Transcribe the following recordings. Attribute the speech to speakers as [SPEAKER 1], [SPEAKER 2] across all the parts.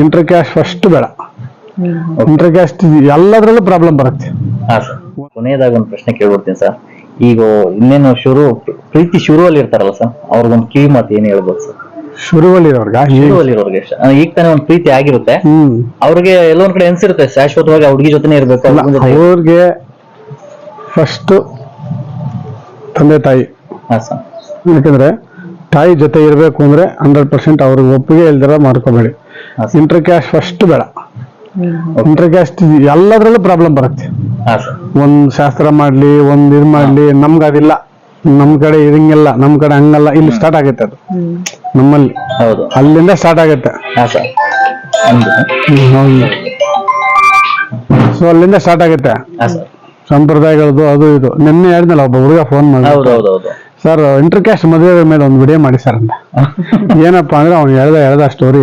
[SPEAKER 1] Inter caste first ಬೇಡ. Inter caste ಎಲ್ಲದರಲ್ಲೂ problem ಬರುತ್ತೆ.
[SPEAKER 2] ಹಾ ಸರ್ ಕೊನೆಯದಾಗ ಒಂದು ಪ್ರಶ್ನೆ ಕೇಳ್ಬಿಡ್ತೀನಿ ಸರ್ ಈಗ ಇನ್ನೇನು ಶುರು ಪ್ರೀತಿ ಶುರುವಲ್ಲಿ ಇರ್ತಾರಲ್ಲ ಸರ್ ಅವ್ರಿಗೊಂದು ಕಿವಿ ಮಾತು ಏನು ಹೇಳ್ಬೋದು ಸರ್
[SPEAKER 1] ಶುರುವಲ್ಲಿರೋರ್ಗ?
[SPEAKER 2] ಶುರುವಲ್ಲಿ ಇರೋರ್ಗೆ ಆ, ಈಗ ತಾನೇ ಒಂದು ಪ್ರೀತಿ ಆಗಿರುತ್ತೆ.
[SPEAKER 1] ಹ್ಮ್.
[SPEAKER 2] ಅವ್ರಿಗೆ ಎಲ್ಲೊಂದ್ ಕಡೆ ಅನ್ಸಿರುತ್ತೆ ಶಾಶ್ವತವಾಗಿ ಆ ಹುಡುಗಿ ಜೊತೆನೇ ಇರ್ಬೇಕು ಜೊತೆ-
[SPEAKER 1] ಅವ್ರಿಗೆ ಫಸ್ಟ್ ತಂದೆ ತಾಯಿ.
[SPEAKER 2] ಹಾ ಸರ್
[SPEAKER 1] ಯಾಕಂದ್ರೆ ತಾಯಿ ಜೊತೆ ಇರಬೇಕು ಅಂದ್ರೆ ಹಂಡ್ರೆಡ್ ಪರ್ಸೆಂಟ್ ಅವ್ರಿಗೆ ಒಪ್ಪಿಗೆ ಇಲ್ದಿರ ಮಾಡ್ಕೋಬೇಡಿ. ಇಂಟರ್ ಕ್ಯಾಶ್ ಫಸ್ಟ್ ಬೇಡ. ಇಂಟರ್ ಕ್ಯಾಶ್ ಎಲ್ಲದ್ರಲ್ಲೂ ಪ್ರಾಬ್ಲಮ್ ಬರುತ್ತೆ. ಒಂದ್ ಶಾಸ್ತ್ರ ಮಾಡ್ಲಿ ಒಂದ್ ಇದ್ ಮಾಡ್ಲಿ ನಮ್ಗ ಅದಿಲ್ಲ. ನಮ್ ಕಡೆ ಇರಂಗಿಲ್ಲ ನಮ್ ಕಡೆ ಹಂಗಲ್ಲ ಇಲ್ಲಿ ಸ್ಟಾರ್ಟ್ ಆಗುತ್ತೆ ಅದು. ನಮ್ಮಲ್ಲಿ.
[SPEAKER 2] ಹೌದು.
[SPEAKER 1] ಅಲ್ಲಿಂದ ಸ್ಟಾರ್ಟ್ ಆಗುತ್ತೆ. ಸೊ ಅಲ್ಲಿಂದ ಸ್ಟಾರ್ಟ್ ಆಗುತ್ತೆ.
[SPEAKER 2] ಸಂಪ್ರದಾಯಗಳದು
[SPEAKER 1] ಸಂಪ್ರದಾಯಗಳದ್ದು ಅದು ಇದು. ನಿನ್ನೆ ಹೇಳಿದ್ನಲ್ಲ ಒಬ್ಬ ಹುಡುಗ ಫೋನ್ ಮಾಡಿ ಸರ್ ಇಂಟರ್ ಕ್ಯಾಸ್ಟ್ ಮದುವೆ ಮೇಲೆ ಒಂದು ವಿಡಿಯೋ ಮಾಡಿ ಸರ್ ಅಂತ. ಏನಪ್ಪಾ ಅಂದ್ರೆ ಅವ್ನು ಹೇಳ್ದ ಹೇಳ್ದ ಸ್ಟೋರಿ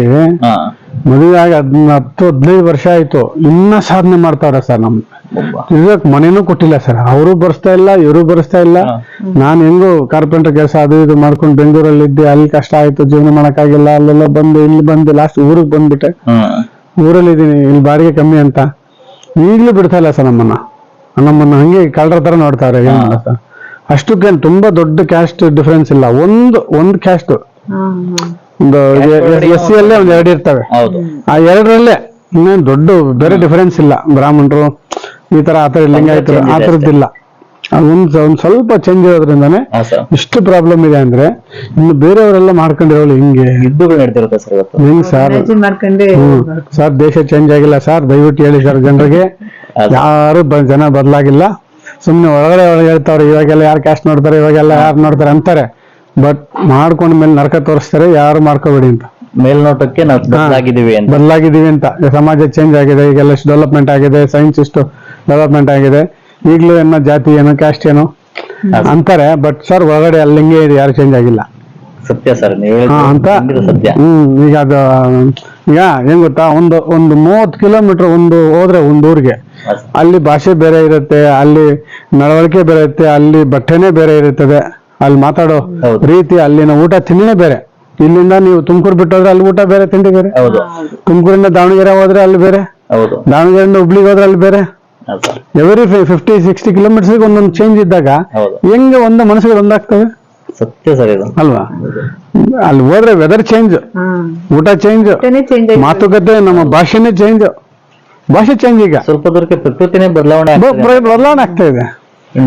[SPEAKER 1] ಮದುವೆ ಆಗಿ ಅದನ್ನ ಹತ್ತು ಹದಿನೈದು ವರ್ಷ ಆಯ್ತು. ಇನ್ನ ಸಾಧನೆ ಮಾಡ್ತಾವ್ರೆ ಸರ್ ನಮ್ ಇದಕ್ ಮನೇನೂ ಕೊಟ್ಟಿಲ್ಲ ಸರ್. ಅವರು ಬರ್ಸ್ತಾ ಇಲ್ಲ ಇವರು ಬರ್ಸ್ತಾ ಇಲ್ಲ. ನಾನ್ ಹೆಂಗು ಕಾರ್ಪೆಂಟರ್ ಕೆಲಸ ಅದು ಇದು ಮಾಡ್ಕೊಂಡು ಬೆಂಗಳೂರಲ್ಲಿ ಇದ್ದೆ ಅಲ್ಲಿ ಕಷ್ಟ ಆಯ್ತು ಜೀವನ ಮಾಡಕ್ಕಾಗಿಲ್ಲ ಅಲ್ಲೆಲ್ಲ ಬಂದು ಇಲ್ಲಿ ಬಂದು ಲಾಸ್ಟ್ ಊರಿಗೆ ಬಂದ್ಬಿಟ್ಟೆ. ಊರಲ್ಲಿ ಇದೀನಿ ಇಲ್ಲಿ ಬಾಡಿಗೆ ಕಮ್ಮಿ ಅಂತ. ಈಗ್ಲೂ ಬಿಡ್ತಾ ಇಲ್ಲ ಸರ್ ನಮ್ಮನ್ನ. ನಮ್ಮನ್ನ ಹಂಗೆ ಕಳ್ಳರ ತರ ನೋಡ್ತಾರೆ ಏನ್ ಮಾಡ ಸರ್. ಅಷ್ಟಕ್ಕೇನು ತುಂಬಾ ದೊಡ್ಡ ಕ್ಯಾಸ್ಟ್ ಡಿಫರೆನ್ಸ್ ಇಲ್ಲ. ಒಂದು ಒಂದು ಕ್ಯಾಸ್ಟ್ ಒಂದು ಎಸ್ ಸಿ ಅಲ್ಲೇ ಒಂದ್ ಎರಡು ಇರ್ತವೆ.
[SPEAKER 2] ಹೌದು.
[SPEAKER 1] ಆ ಎರಡರಲ್ಲೇ ಇನ್ನೇನು ದೊಡ್ಡ ಬೇರೆ ಡಿಫರೆನ್ಸ್ ಇಲ್ಲ. ಬ್ರಾಹ್ಮಣರು ಈ ತರ ಆತರ ಲಿಂಗಾಯತರು ಆ ಥರದ್ದಿಲ್ಲ. ಒಂದ್ ಒಂದ್ ಸ್ವಲ್ಪ ಚೇಂಜ್ ಇರೋದ್ರಿಂದಾನೆ
[SPEAKER 2] ಹಾ ಸರ್.
[SPEAKER 1] ಇಷ್ಟು ಪ್ರಾಬ್ಲಮ್ ಇದೆ ಅಂದ್ರೆ ಇನ್ನು ಬೇರೆಯವರೆಲ್ಲ ಮಾಡ್ಕೊಂಡಿರೋಳು ಹಿಂಗೆ.
[SPEAKER 2] ಯುದ್ಧಗಳು ನಡೆದಿರುತ್ತೆ ಸರ್ ಇವತ್ತು.
[SPEAKER 1] ಹೆಂಗ್ ಸರ್?
[SPEAKER 3] ಮಾಡ್ಕೊಂಡೆ
[SPEAKER 1] ಸರ್ ದೇಶ ಚೇಂಜ್ ಆಗಿಲ್ಲ. ಸರ್ ದಯವಿಟ್ಟು ಹೇಳಿ ಸರ್ ಜನರಿಗೆ ಯಾರು ಬ- ಜನ ಬದಲಾಗಿಲ್ಲ. ಸುಮ್ನೆ ಒಳಗಡೆ ಒಳಗೆ ಹೇಳ್ತಾವ್ರೆ ಇವಾಗೆಲ್ಲ ಯಾರು ಕ್ಯಾಸ್ಟ್ ನೋಡ್ತಾರೆ ಇವಾಗೆಲ್ಲ ಯಾರು ನೋಡ್ತಾರೆ ಅಂತಾರೆ. ಬಟ್ ಮಾಡ್ಕೊಂಡ ಮೇಲೆ ನರಕ ತೋರಿಸ್ತಾರೆ ಯಾರು ಮಾಡ್ಕೋಬೇಡಿ ಅಂತ.
[SPEAKER 2] ಮೇಲ್ನೋಟಕ್ಕೆ ನಾವು ಬದಲಾಗಿದ್ದೀವಿ ಅಂತ.
[SPEAKER 1] ಬದಲಾಗಿದ್ದೀವಿ ಅಂತ. ಸಮಾಜ ಚೇಂಜ್ ಆಗಿದೆ ಈಗೆಲ್ಲ ಎಷ್ಟು ಡೆವಲಪ್ಮೆಂಟ್ ಆಗಿದೆ ಸೈನ್ಸ್ ಇಷ್ಟು ಡೆವಲಪ್ಮೆಂಟ್ ಆಗಿದೆ. ಈಗಲೂ ಏನೋ ಜಾತಿ ಏನೋ ಕ್ಯಾಸ್ಟ್ ಏನೋ ಅಂತಾರೆ ಬಟ್ ಸರ್ ಒಳಗಡೆ ಅಲ್ಲಿ ಹಿಂಗೆ ಇದೆ ಯಾರು ಚೇಂಜ್ ಆಗಿಲ್ಲ.
[SPEAKER 2] ಸತ್ಯ ಸರ್ ನೀವು
[SPEAKER 1] ಹಾ, ಅಂತ
[SPEAKER 2] ಹೇಳಿದ್ದು ಸತ್ಯ.
[SPEAKER 1] ಹ್ಮ್ ಈಗ ಅದು ಈಗ ಹೆಂಗ್ ಗೊತ್ತಾ ಒಂದು ಒಂದು ಮೂವತ್ ಕಿಲೋಮೀಟರ್ ಒಂದು ಹೋದ್ರೆ ಒಂದ್ ಊರಿಗೆ. ಅಲ್ಲಿ ಭಾಷೆ ಬೇರೆ ಇರುತ್ತೆ ಅಲ್ಲಿ ನಡವಳಿಕೆ ಬೇರೆ ಇರುತ್ತೆ ಅಲ್ಲಿ ಬಟ್ಟೆನೇ ಬೇರೆ ಇರುತ್ತದೆ. ಅಲ್ಲಿ ಮಾತಾಡೋ
[SPEAKER 2] ಹೌದು.
[SPEAKER 1] ರೀತಿ ಅಲ್ಲಿನ ಊಟ ತಿಂಡಿನೇ ಬೇರೆ. ಇಲ್ಲಿಂದ ನೀವು ತುಮಕೂರು ಬಿಟ್ಟು ಹೋದ್ರೆ ಅಲ್ಲಿ ಊಟ ಬೇರೆ ತಿಂಡಿ ಬೇರೆ.
[SPEAKER 2] ಹೌದು.
[SPEAKER 1] ತುಮಕೂರಿಂದ ದಾವಣಗೆರೆ ಹೋದ್ರೆ ಅಲ್ಲಿ ಬೇರೆ.
[SPEAKER 2] ಹೌದು.
[SPEAKER 1] ದಾವಣಗೆರೆಯಿಂದ ಹುಬ್ಳಿಗೆ ಹೋದ್ರೆ ಅಲ್ಲಿ ಬೇರೆ.
[SPEAKER 2] Sir.
[SPEAKER 1] Every fifty sixty kilometres ಒಂದೊಂದು ಚೇಂಜ್ ಇದ್ದಾಗ
[SPEAKER 2] ಹೌದು.
[SPEAKER 1] ಹೆಂಗೆ ಒಂದು ಮನಸ್ಸುಗಳು ಒಂದಾಗ್ತವೆ
[SPEAKER 2] ಸತ್ಯ ಸರ್ ಇದು.
[SPEAKER 1] ಅಲ್ವಾ? ಅಲ್ಲಿ ಹೋದ್ರೆ ವೆದರ್ ಚೇಂಜ್ ಊಟ ಚೇಂಜ್
[SPEAKER 3] ಚೇಂಜ್
[SPEAKER 1] ಮಾತುಕತೆ ನಮ್ಮ ಭಾಷೆನೇ ಚೇಂಜ್ ಭಾಷೆ ಚೇಂಜ್ ಈಗ.
[SPEAKER 2] ಸ್ವಲ್ಪ ದೂರಕ್ಕೆ ಪ್ರಕೃತಿನೇ ಬದಲಾವಣೆ
[SPEAKER 1] ಬದಲಾವಣೆ ಆಗ್ತಾ ಇದೆ.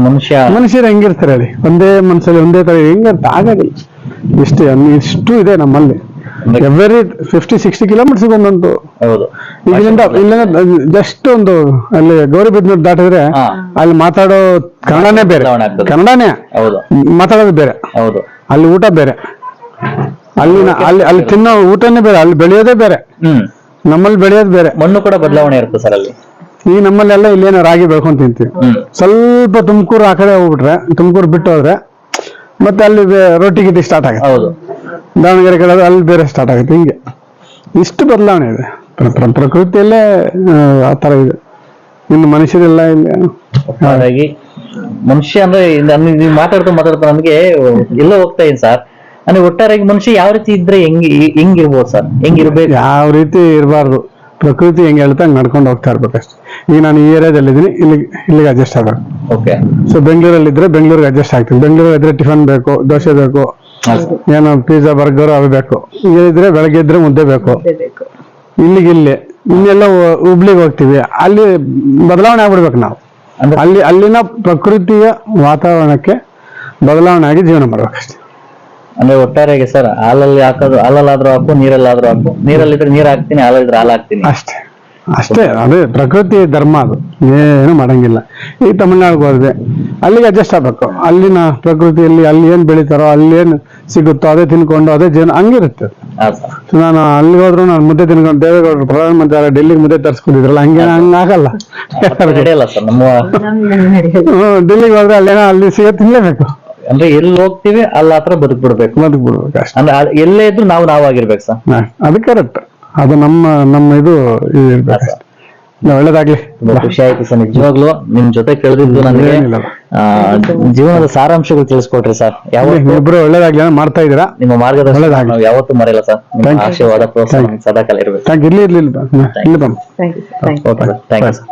[SPEAKER 2] ಮನುಷ್ಯ
[SPEAKER 1] ಮನುಷ್ಯರು ಹೆಂಗಿರ್ತಾರೆ ಹೇಳಿ? ಒಂದೇ ಮನಸ್ಸಲ್ಲಿ ಒಂದೇ ತರ ಹೆಂಗಿರ್ತಾರೆ ಆಗಲಿ ಇಷ್ಟು ಇಷ್ಟು ಇದೆ ನಮ್ಮಲ್ಲಿ. ಎವ್ರಿ ಫಿಫ್ಟಿ ಸಿಕ್ಸ್ಟಿ ಕಿಲೋಮೀಟರ್ಸ್ ಒಂದೊಂದು
[SPEAKER 2] ಹೌದು.
[SPEAKER 1] ಇಲ್ಲಿಂದ ಇಲ್ಲಿಂದ ಜಸ್ಟ್ ಒಂದು ಅಲ್ಲಿ ಗೌರಿಬಿದ್ನೂರು ದಾಟಿದ್ರೆ ಅಲ್ಲಿ ಮಾತಾಡೋ ಕನ್ನಡನೇ ಬೇರೆ. ಕನ್ನಡನೇ
[SPEAKER 2] ಹೌದು.
[SPEAKER 1] ಮಾತಾಡೋದು ಬೇರೆ.
[SPEAKER 2] ಹೌದು.
[SPEAKER 1] ಅಲ್ಲಿ ಊಟ ಬೇರೆ. ಅಲ್ಲಿನ ಅಲ್ಲಿ ಅಲ್ಲಿ ತಿನ್ನೋ ಊಟನೇ ಬೇರೆ ಅಲ್ಲಿ ಬೆಳೆಯೋದೇ ಬೇರೆ. ನಮ್ಮಲ್ಲಿ ಬೆಳೆಯೋದು ಬೇರೆ.
[SPEAKER 2] ಮಣ್ಣು ಕೂಡ ಬದಲಾವಣೆ ಇರುತ್ತೆ ಸರ್ ಅಲ್ಲಿ.
[SPEAKER 1] ಈ ನಮ್ಮಲ್ಲೆಲ್ಲ ಇಲ್ಲೇನೋ ರಾಗಿ ಬೆಳ್ಕೊಂಡ್ ತಿಂತೀವಿ. ಸ್ವಲ್ಪ ತುಮಕೂರು ಆ ಕಡೆ ಹೋಗ್ಬಿಟ್ರೆ ತುಮಕೂರು ಬಿಟ್ಟು ಹೋದ್ರೆ ಮತ್ತೆ ಅಲ್ಲಿ ರೊಟ್ಟಿ ಗಿಟ್ಟಿ ಸ್ಟಾರ್ಟ್ ಆಗುತ್ತೆ.
[SPEAKER 2] ಹೌದು.
[SPEAKER 1] ದಾವಣಗೆರೆ ಕಡೆ ಅಲ್ಲಿ ಬೇರೆ ಸ್ಟಾರ್ಟ್ ಆಗುತ್ತೆ ಹಿಂಗೆ. ಇಷ್ಟು ಬದಲಾವಣೆ ಇದೆ. ಪ್ರ- ಪ್ರ- ಪ್ರಕೃತಿಯಲ್ಲೇ ಆ, ಥರ ತರ ಇದೆ. ಇನ್ನು ಮನುಷ್ಯರೆಲ್ಲ ಇಲ್ಲಿ
[SPEAKER 2] ಹಾಗಾಗಿ ಮನುಷ್ಯ ಅಂದ್ರೆ ನೀವು ಮಾತಾಡ್ತಾ ಮಾತಾಡ್ತಾ ನನಗೆ ಎಲ್ಲೋ ಹೋಗ್ತಾ ಇದ್ದೀನಿ ಸರ್. ಅಂದ್ರೆ ಒಟ್ಟಾರೆಯಾಗಿ ಮನುಷ್ಯ ಯಾವ ರೀತಿ ಇದ್ರೆ ಹೆಂಗ್ ಹೆಂಗಿರ್ಬೋದು ಸರ್? ಹೆಂಗಿರ್ಬೇಕು?
[SPEAKER 1] ಯಾವ ರೀತಿ ಇರಬಾರ್ದು. ಪ್ರಕೃತಿ ಹೆಂಗೆ ಹೇಳ್ತಾ ಹಂಗೆ ನಡ್ಕೊಂಡು ಹೋಗ್ತಾ ಇರ್ಬೇಕಷ್ಟೆ ಈಗ ನಾನು ಈ ಏರಿಯಾದಲ್ಲಿ ಇದ್ದೀನಿ ಇಲ್ಲಿಗೆ ಇಲ್ಲಿಗೆ ಅಡ್ಜಸ್ಟ್ ಆಗಬೇಕು
[SPEAKER 2] ಓಕೆ
[SPEAKER 1] ಸೊ ಬೆಂಗಳೂರಲ್ಲಿ ಇದ್ರೆ ಬೆಂಗಳೂರಿಗೆ ಅಡ್ಜಸ್ಟ್ ಆಗ್ತೀನಿ. ಬೆಂಗಳೂರು ಇದ್ರೆ ಟಿಫನ್ ಬೇಕು ದೋಸೆ ಬೇಕು ಏನೋ ಪಿಜ್ಜಾ ಬರ್ಗರ್ ಅವು ಬೇಕು. ಇದ್ರೆ ಬೆಳಗ್ಗೆ ಇದ್ರೆ ಮುದ್ದೆ ಬೇಕು.
[SPEAKER 3] ಬೇಕು.
[SPEAKER 1] ಇಲ್ಲಿಗೆ ಇಲ್ಲಿ ಇನ್ನೆಲ್ಲ ಹುಬ್ಳಿಗೆ ಹೋಗ್ತೀವಿ. ಅಲ್ಲಿ ಬದಲಾವಣೆ ಆಗ್ಬಿಡ್ಬೇಕು ನಾವು. ಅಲ್ಲಿ ಅಲ್ಲಿನ ಪ್ರಕೃತಿಯ ವಾತಾವರಣಕ್ಕೆ ಬದಲಾವಣೆ ಆಗಿ ಜೀವನ ಮಾಡ್ಬೇಕಷ್ಟೆ
[SPEAKER 2] ಅಂದ್ರೆ ಒಟ್ಟಾರೆಗೆ ಸರ್ ಹಾಲಲ್ಲಿ ಹಾಕೋದು ಹಾಲಲ್ಲಾದ್ರೂ ಹಾಕು ನೀರಲ್ಲಾದ್ರೂ ಹಾಕು. ನೀರಲ್ಲಿದ್ರೆ ನೀರ್ ಹಾಕ್ತೀನಿ ಹಾಲಲ್ಲಿದ್ರೆ ಹಾಲು ಹಾಕ್ತೀನಿ.
[SPEAKER 1] ಅಷ್ಟೇ. ಅಷ್ಟೇ ಅದೇ ಪ್ರಕೃತಿ ಧರ್ಮ ಅದು. ಏನು ಮಾಡಂಗಿಲ್ಲ. ಈ ತಮಿಳ್ನಾಡಿಗೆ ಹೋದ್ರೆ ಅಲ್ಲಿಗೆ ಅಡ್ಜಸ್ಟ್ ಆಗ್ಬೇಕು. ಅಲ್ಲಿನ ಪ್ರಕೃತಿಯಲ್ಲಿ ಅಲ್ಲಿ ಏನ್ ಬೆಳಿತಾರೋ ಅಲ್ಲಿ ಏನ್ ಸಿಗುತ್ತೋ ಅದೇ ತಿನ್ಕೊಂಡು ಅದೇ ಜೀವನ ಹಂಗಿರುತ್ತೆ ನಾನು ಅಲ್ಲಿ ಹೋದ್ರು ನಾನು ಮುದ್ದೆ ತಿನ್ಕೊಂಡು ದೇವೇಗೌಡರು ಪ್ರಧಾನಮಂತ್ರಿ ಆದ್ರೆ ಡೆಲ್ಲಿಗೆ ಮುದ್ದೆ ತರಿಸ್ಕೊಂಡಿದ್ರಲ್ಲ ಹಂಗೆ
[SPEAKER 3] ಹಂಗ
[SPEAKER 1] ಆಗಲ್ಲ. ಡೆಲ್ಲಿಗೆ ಹೋದ್ರೆ ಅಲ್ಲೇನೋ ಅಲ್ಲಿ ಸಿಗೋ ತಿನ್ಲೇಬೇಕು.
[SPEAKER 2] ಅಂದ್ರೆ ಎಲ್ಲಿ ಹೋಗ್ತೀವಿ ಅಲ್ಲಿ ಹತ್ರ ಬದುಕ್ಬಿಡ್ಬೇಕು
[SPEAKER 1] ಬದುಕ್ ಬಿಡ್ಬೇಕು ಅಷ್ಟೇ.
[SPEAKER 2] ಅಂದ್ರೆ ಆ- ಎಲ್ಲೇ ಇದ್ರು ನಾವು ನಾವಾಗಿರ್ಬೇಕು ಸರ್.
[SPEAKER 1] ಅದಕ್ಕೆ ಅದು ಕರೆಕ್ಟ್ ಅದು ನಮ್ಮ ನಮ್ಮ ಇದು ಇರ್ಬೇಕು. ಒಳ್ಳೇದಾಗ್ಲಿ
[SPEAKER 2] ತುಂಬಾ ಖುಷಿ ಆಯ್ತು ಸರ್ ನಿಜವಾಗ್ಲೂ ನಿಮ್ ಜೊತೆ ಕೇಳಿದ್ದು ನನಗೆ
[SPEAKER 1] ಏನಿಲ್ಲ.
[SPEAKER 2] ಆ, ಜೀವನದ ಸಾರಾಂಶಗಳು ತಿಳಿಸ್ಕೊಟ್ರಿ ಸರ್. ಯಾವ
[SPEAKER 1] ಇಬ್ರು ಒಳ್ಳೇದಾಗ್ಲಿ ಏನೋ ಮಾಡ್ತಾ ಇದೀರಾ
[SPEAKER 2] ನಿಮ್ಮ ಮಾರ್ಗದರ್ಶನ
[SPEAKER 1] ಒಳ್ಳೆದಾಗ್ಲಿ.
[SPEAKER 2] ನಾವು ಯಾವತ್ತೂ ಮರೆಯಲ್ಲ ಸರ್. ನಿಮ್ಮ
[SPEAKER 1] Thank you.
[SPEAKER 2] ಆಶೀರ್ವಾದ ಪ್ರೋತ್ಸಾಹ ಸದಾ ಸದಾಕಾಲ ಇರಬೇಕು.
[SPEAKER 1] ಥ್ಯಾಂಕ್ ಇರ್ಲಿ ಇರ್ಲಿ ಇಲ್ಲಿ ಬಾ ಇಲ್ಲಿ ಬಾ
[SPEAKER 3] thank you thank you
[SPEAKER 2] okay sir thank you sir